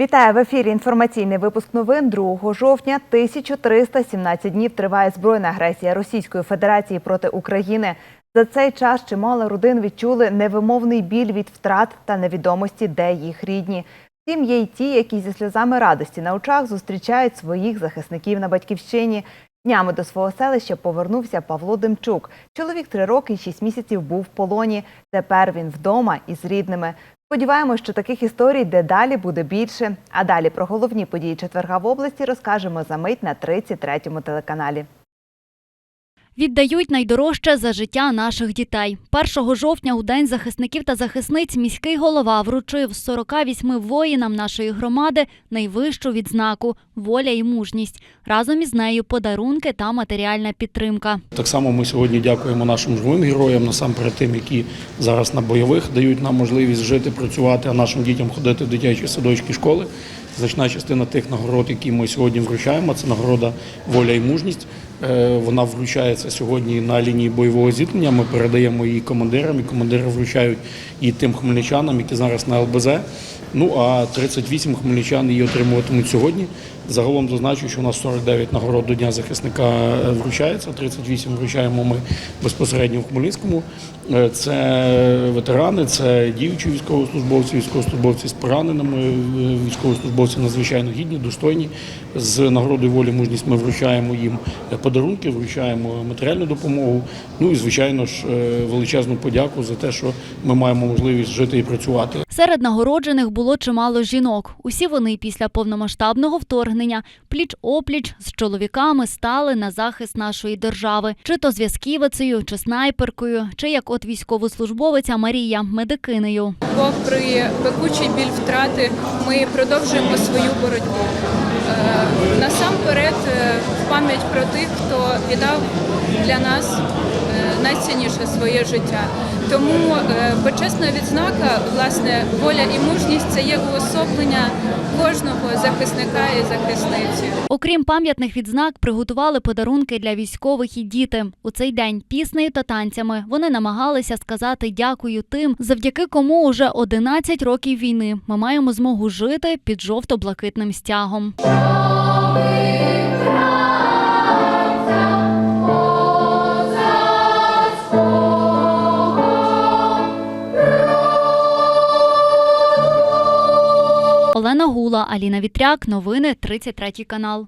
Вітаю в ефірі. Інформаційний випуск новин 2 жовтня. 1317 днів триває збройна агресія Російської Федерації проти України. За цей час чимало родин відчули невимовний біль від втрат та невідомості, де їх рідні. Втім, є й ті, які зі сльозами радості на очах зустрічають своїх захисників на батьківщині. Днями до свого селища повернувся Павло Демчук. Чоловік три роки і шість місяців був в полоні. Тепер він вдома із рідними. Сподіваємось, що таких історій дедалі буде більше. А далі про головні події четверга в області розкажемо за мить на 33-му телеканалі. Віддають найдорожче за життя наших дітей. 1 жовтня у день захисників та захисниць міський голова вручив 48 воїнам нашої громади найвищу відзнаку воля і мужність. Разом із нею подарунки та матеріальна підтримка. Так само ми сьогодні дякуємо нашим живим героям, насамперед тим, які зараз на бойових дають нам можливість жити, працювати, а нашим дітям ходити в дитячі садочки, школи. Значна частина тих нагород, які ми сьогодні вручаємо, це нагорода воля і мужність. Е, Вона вручається сьогодні на лінії бойового зіткнення. Ми передаємо її командирам, і командири вручають і тим хмельничанам, які зараз на ЛБЗ. Ну а 38 хмельничан її отримуватимуть сьогодні. Загалом зазначу, що у нас 49 нагород до Дня захисника е, вручається. 38 вручаємо ми безпосередньо в Хмельницькому. Е, Це ветерани, це діючі військовослужбовці, військовослужбовці з пораненими, е, військовослужбовці надзвичайно гідні, достойні. З нагородою волі мужність ми вручаємо їм подарунки, вручаємо матеріальну допомогу. Ну і звичайно ж величезну подяку за те, що ми маємо можливість жити і працювати. Серед нагороджених було чимало жінок. Усі вони після повномасштабного вторгнення пліч-опліч з чоловіками стали на захист нашої держави, чи то зв'язківицею, чи снайперкою, чи як от військовослужбовиця Марія медикинею. Попри пекучий біль втрати, ми продовжуємо свою боротьбу. Е, Насамперед, е, в пам'ять про тих, хто віддав для нас найцінніше своє життя. Тому е, почесна відзнака, власне, воля і мужність це є уособлення кожного захисника і захисниці. Окрім пам'ятних відзнак, приготували подарунки для військових і діти. У цей день піснею та танцями вони намагалися сказати дякую тим, завдяки кому уже 11 років війни ми маємо змогу жити під жовто-блакитним стягом. Олена Гула, Аліна Вітряк. Новини 33 канал.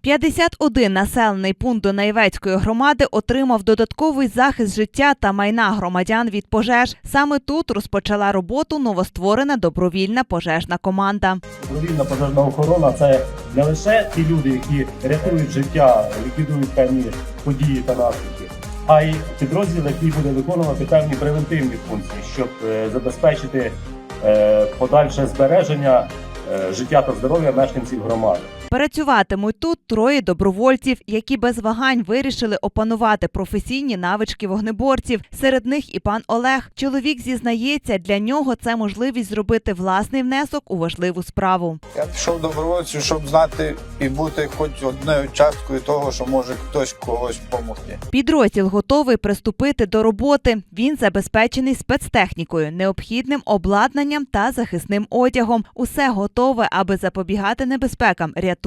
51 населений пункт Донаєвецької громади отримав додатковий захист життя та майна громадян від пожеж. Саме тут розпочала роботу новостворена добровільна пожежна команда. Добровільна пожежна охорона це не лише ті люди, які рятують життя, ліквідують певні події та наслідки, а й підрозділ, який буде виконувати певні превентивні функції, щоб е, забезпечити подальше збереження е, життя та здоров'я мешканців громади. Працюватимуть тут троє добровольців, які без вагань вирішили опанувати професійні навички вогнеборців. Серед них і пан Олег. Чоловік зізнається, для нього це можливість зробити власний внесок у важливу справу. Я пішов добровольцю, щоб знати і бути хоч одною часткою того, що може хтось когось допомогти. Підрозділ готовий приступити до роботи. Він забезпечений спецтехнікою, необхідним обладнанням та захисним одягом. Усе готове, аби запобігати небезпекам, рятувати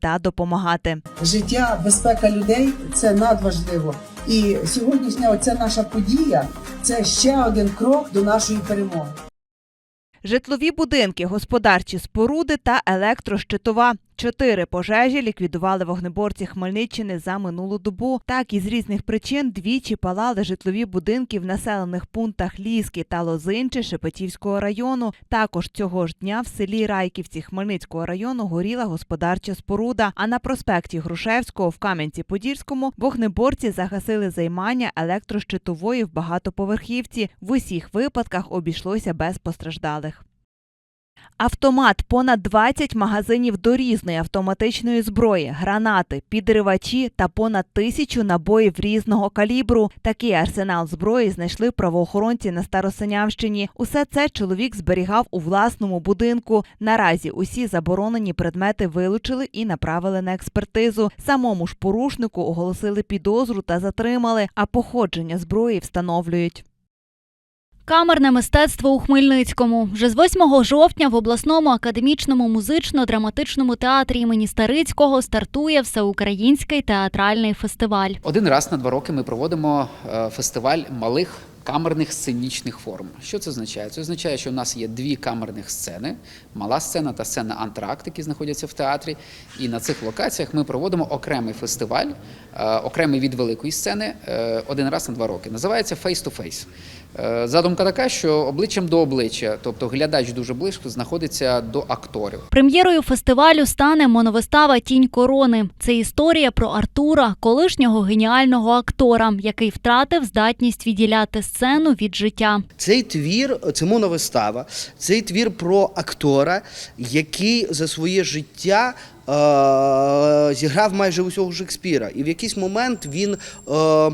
та допомагати. життя, безпека людей це надважливо. І сьогоднішня оця наша подія це ще один крок до нашої перемоги. Житлові будинки, господарчі споруди та електрощитова. Чотири пожежі ліквідували вогнеборці Хмельниччини за минулу добу. Так із різних причин двічі палали житлові будинки в населених пунктах Ліски та Лозинче Шепетівського району. Також цього ж дня в селі Райківці Хмельницького району горіла господарча споруда. А на проспекті Грушевського в Кам'янці-Подільському вогнеборці загасили займання електрощитової в багатоповерхівці. В усіх випадках обійшлося без постраждалих. Автомат, понад 20 магазинів до різної автоматичної зброї, гранати, підривачі та понад тисячу набоїв різного калібру. Такий арсенал зброї знайшли правоохоронці на Старосинявщині. Усе це чоловік зберігав у власному будинку. Наразі усі заборонені предмети вилучили і направили на експертизу. Самому ж порушнику оголосили підозру та затримали, а походження зброї встановлюють. Камерне мистецтво у Хмельницькому вже з 8 жовтня в обласному академічному музично-драматичному театрі імені Старицького стартує всеукраїнський театральний фестиваль. Один раз на два роки ми проводимо е, фестиваль малих камерних сценічних форм. Що це означає? Це означає, що у нас є дві камерних сцени: мала сцена та сцена антракт, які знаходяться в театрі. І на цих локаціях ми проводимо окремий фестиваль, е, окремий від великої сцени, е, один раз на два роки. Називається Face to Face. Е, Задумка така, що обличчям до обличчя, тобто глядач дуже близько знаходиться до акторів. Прем'єрою фестивалю стане моновистава Тінь корони. Це історія про Артура, колишнього геніального актора, який втратив здатність відділяти сцену від життя. Цей твір, це моновистава, цей твір про актора, який за своє життя зіграв майже усього Шекспіра. І в якийсь момент він, е,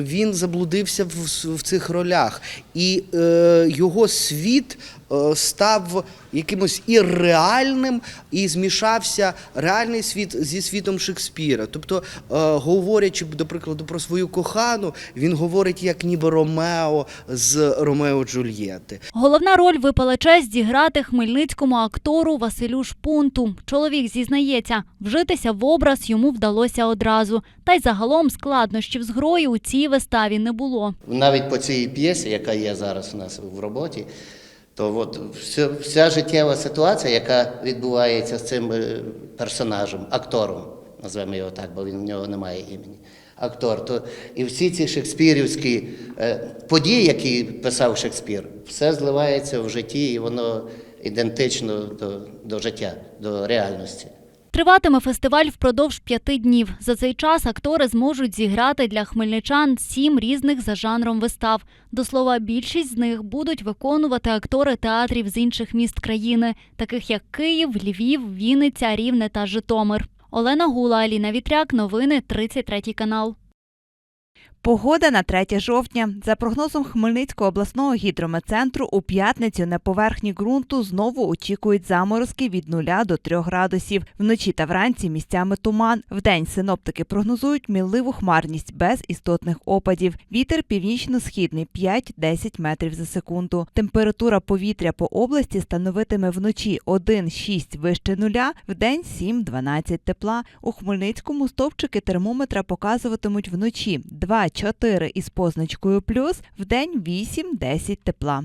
він заблудився в, цих ролях. І е, його світ е, став якимось ірреальним і змішався реальний світ зі світом Шекспіра. Тобто, е, говорячи, до прикладу, про свою кохану, він говорить як ніби Ромео з Ромео Джульєти. Головна роль випала честь зіграти хмельницькому актору Василю Шпунту. Чоловік зізнається, вжитися в образ йому вдалося одразу. Та й загалом складнощів з грою у цій виставі не було. навіть по цій п'єсі, яка є зараз у нас в роботі, то от вся, вся життєва ситуація, яка відбувається з цим е, персонажем, актором, назвемо його так, бо він в нього немає імені. Актор, то і всі ці шекспірівські е, події, які писав Шекспір, все зливається в житті, і воно ідентично до, до життя, до реальності. Триватиме фестиваль впродовж п'яти днів. За цей час актори зможуть зіграти для хмельничан сім різних за жанром вистав. До слова, більшість з них будуть виконувати актори театрів з інших міст країни, таких як Київ, Львів, Вінниця, Рівне та Житомир. Олена Гула, Аліна Вітряк. Новини 33 канал. Погода на 3 жовтня. За прогнозом Хмельницького обласного гідрометцентру, у п'ятницю на поверхні ґрунту знову очікують заморозки від 0 до 3 градусів. Вночі та вранці місцями туман. Вдень синоптики прогнозують мінливу хмарність без істотних опадів. Вітер північно-східний 5-10 метрів за секунду. Температура повітря по області становитиме вночі 1-6 вище нуля, вдень 7-12 тепла. У Хмельницькому стовпчики термометра показуватимуть вночі 2-4 із позначкою плюс, в день 8-10 тепла.